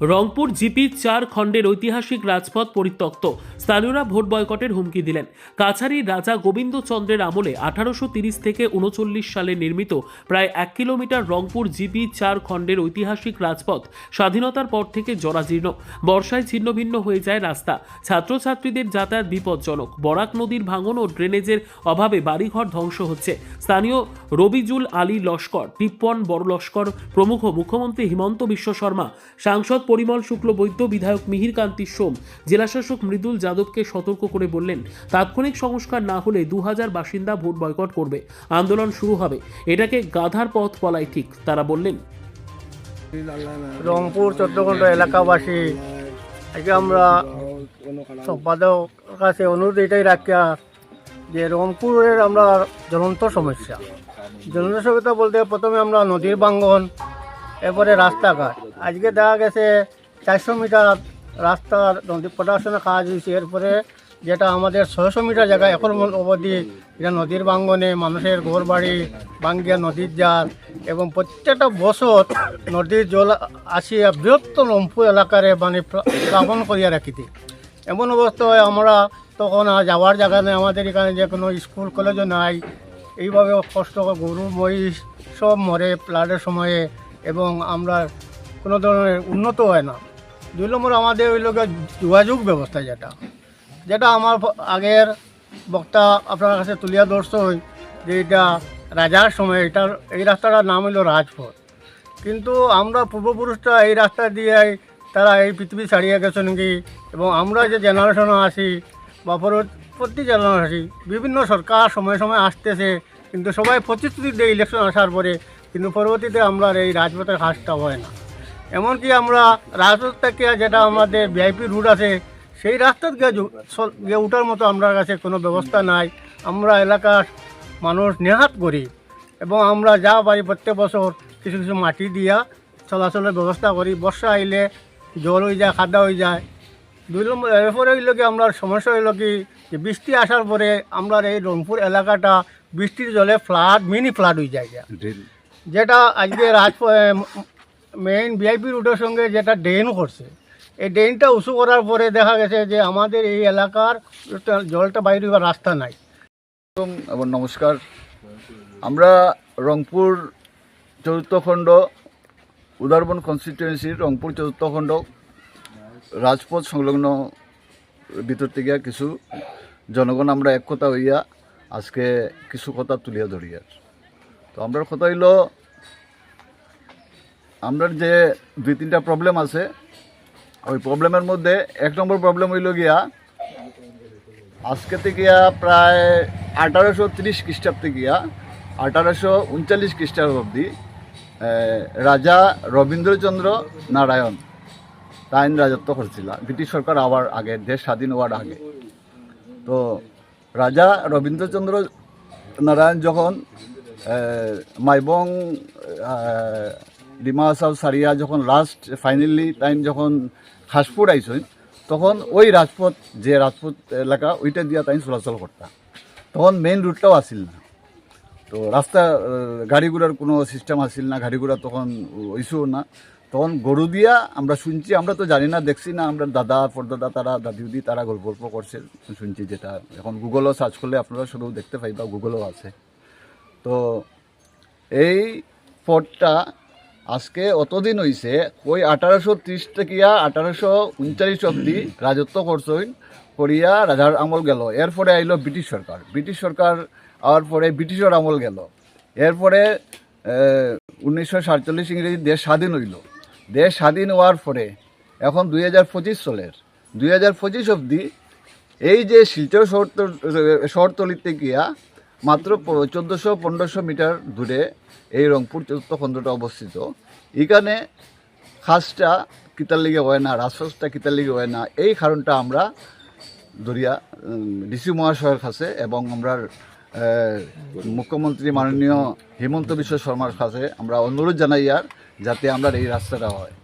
Rangpur GP চার খণ্ডের ঐতিহাসিক রাজপথ পরিত্যক্ত। স্থানীয়রা ভোট বয়কটের হুমকি দিলেন। কাছারি রাজা গোবিন্দচন্দ্রের আমলে আঠারোশো তিরিশ থেকে উনচল্লিশ সালে নির্মিত প্রায় এক কিলোমিটার রংপুর জিপি চার খণ্ডের ঐতিহাসিক রাজপথ স্বাধীনতার পর থেকে জরাজীর্ণ। বর্ষায় ছিন্ন ভিন্ন হয়ে যায় রাস্তা। ছাত্রছাত্রীদের যাতায়াত বিপজ্জনক। বরাক নদীর ভাঙন ও ড্রেনেজের অভাবে বাড়িঘর ধ্বংস হচ্ছে। স্থানীয় রবিজুল আলী লস্কর টিপ্পন বড় লস্কর প্রমুখ মুখ্যমন্ত্রী হিমন্ত বিশ্ব শর্মা, সাংসদ পরিমল শুক্ল বৈদ্য বিধায়ক মিহির কান্তি সোম। জেলাশাসক মৃদুল যাদবকে সতর্ক করে বললেন, তাৎক্ষণিক সংস্কার না হলে দু হাজার বাসিন্দা ভোট বয়কট করবে। আন্দোলন শুরু হবে। এটাকে গাধার পথ বলাই ঠিক। তারা বললেন। রংপুর চোদ্দগ্রাম এলাকাবাসী, আজকে আমরা সম্পাদক কাছে অনুরোধ এটাই রাখিয়া যে রংপুরের আমরা জ্বলন্ত সমস্যা। জ্বলন্ত সমস্যা বলতে প্রথমে আমরা নদীর বাঙ্গন এরপরে রাস্তাঘাট। আজকে দেখা গেছে চারশো মিটার রাস্তার নদী প্রোডাকশনের কাজ হয়েছে। এরপরে যেটা আমাদের ছয়শো মিটার জায়গা, এখন অবধি এটা নদীর বাঙ্গনে মানুষের ঘর বাড়ি বাঙ্গিয়া নদীর জাল এবং প্রত্যেকটা বছর নদীর জল আসিয়া বৃহত্তর রংপুর এলাকারে মানে প্লা- প্লাবন করিয়া রাখিতে। এমন অবস্থায় আমরা তখন আর যাওয়ার জায়গা নেই। আমাদের এখানে যে কোনো স্কুল, কলেজও নাই। এইভাবে কষ্ট গরু, মহিষ সব মরে, ফ্লাডের সময়ে এবং আমরা কোনো ধরনের উন্নত হয় না। দুই নম্বর আমাদের ওই লোকের যোগাযোগ ব্যবস্থা যেটা। যেটা আমার আগের বক্তা আপনার কাছে তুলিয়া ধরছই যে এটা রাজার সময় এটার এই রাস্তাটার নাম হলো রাজপথ। কিন্তু আমরা পূর্বপুরুষরা এই রাস্তা দিয়ে তারা এই পৃথিবী ছাড়িয়ে গেছে নাকি? এবং আমরা যে জেনারেশন আছি বা পরবর্তী জেনারেশন আসি বিভিন্ন সরকার সময় সময় আসতেছে, কিন্তু সবাই প্রতিশ্রুতি দিয়ে ইলেকশন আসার পরে কিন্তু পরবর্তীতে আমরা এই রাজপথের হাসটা হয় না। এমনকি আমরা রাজপথ থেকে যেটা আমাদের ভিআইপি রুট আছে, সেই রাস্তা গিয়ে উঠার মতো আমরা কাছে কোনো ব্যবস্থা নাই। আমরা এলাকার মানুষ নেহাত করি এবং আমরা যা পারি প্রত্যেক বছর কিছু কিছু মাটি দিয়া চলাচলের ব্যবস্থা করি। বর্ষা আইলে জল হয়ে যায়, খাদ্য হয়ে যায়। দুই নম্বর, এরপরে হইল কি আমরা সমস্যা হইল কি, যে বৃষ্টি আসার পরে আমরা এই রংপুর এলাকাটা বৃষ্টির জলে ফ্লাড মিনি ফ্লাড হয়ে যায় যেটা আজকে রাজ মেইন ভিআইপি রুটের সঙ্গে যেটা ড্রেন করছে, এই ড্রেনটা উঁচু করার পরে দেখা গেছে যে আমাদের এই এলাকার জলটা বাইরে রাস্তা নাই। এবং নমস্কার। আমরা রংপুর চতুর্থ খণ্ড, উদারবন কনস্টিটুয়েন্সির রংপুর চতুর্থ খণ্ড, রাজপথ সংলগ্ন ভিতর থেকে কিছু জনগণ আমরা এক কথা হইয়া আজকে কিছু কথা তুলিয়া ধরিয়া তো আমরা কথা হইল আমরা যে দুই তিনটা প্রবলেম আছে ওই প্রবলেমের মধ্যে এক নম্বর প্রবলেম হইল গিয়া আজকে থেকে প্রায় আঠারোশো তিরিশ খ্রিস্টাব্দ গিয়া আঠারোশো উনচল্লিশ আহ, রাজা রবীন্দ্রচন্দ্র নারায়ণ তাইন রাজত্ব করছিল। ব্রিটিশ সরকার আবার আগে দেশ স্বাধীন হওয়ার আগে। তো রাজা রবীন্দ্রচন্দ্র নারায়ণ যখন মাইবং ডিমা হাসাও সারিয়া যখন লাস্ট ফাইনালি টাইম যখন খাসপুর আইসইন তখন ওই রাজপথ, যে রাজপথ এলাকা, ওইটা দিয়া তাই চলাচল করতাম তখন মেইন রুটটাও আসিল না। তো রাস্তা গাড়ি ঘোড়ার কোনো সিস্টেম আসিল না, গাড়ি ঘোড়া তখন ইস্যু না। তখন গরু দিয়া আমরা শুনছি, আমরা তো জানি না, দেখছি না, আমরা দাদা, পরদাদা, তারা দাদি দাদিউদি, তারা গল্প গল্প করছে, শুনছি যেটা। এখন গুগলও সার্চ করলে আপনারা শুধু দেখতে পাইবা গুগলও আছে। তো এই ফোর্টটা আজকে অতদিন হইছে, ওই আঠারোশো ত্রিশ থেকে আঠারোশো উনচাল্লিশ অব্দি রাজত্ব করছইন করিয়া রাজার আমল গেল। এরপরে আইল ব্রিটিশ সরকার। ব্রিটিশ সরকার আওয়ার পরে ব্রিটিশের আমল গেল। এরপরে উনিশশো সাতচল্লিশ ইংরেজি দেশ স্বাধীন হইল। দেশ স্বাধীন হওয়ার পরে, এখন দুই হাজার পঁচিশ চলের। দুই হাজার পঁচিশ অব্দি এই যে শিলচর শহর শহরতলিতে গিয়া মাত্র চোদ্দোশো, পনেরোশো মিটার দূরে এই রংপুর চতুর্থ খণ্ডটা অবস্থিত। এখানে খাসটা কিতার লিগে হয় না রাজপথটা কিতার লিগে হয় না। এই কারণটা আমরা দরিয়া ডিসি মহাশয়ের কাছে এবং আমরা মুখ্যমন্ত্রী মাননীয় হিমন্ত বিশ্ব শর্মার কাছে আমরা অনুরোধ জানাই আর যাতে আমরা এই রাস্তাটা হয়।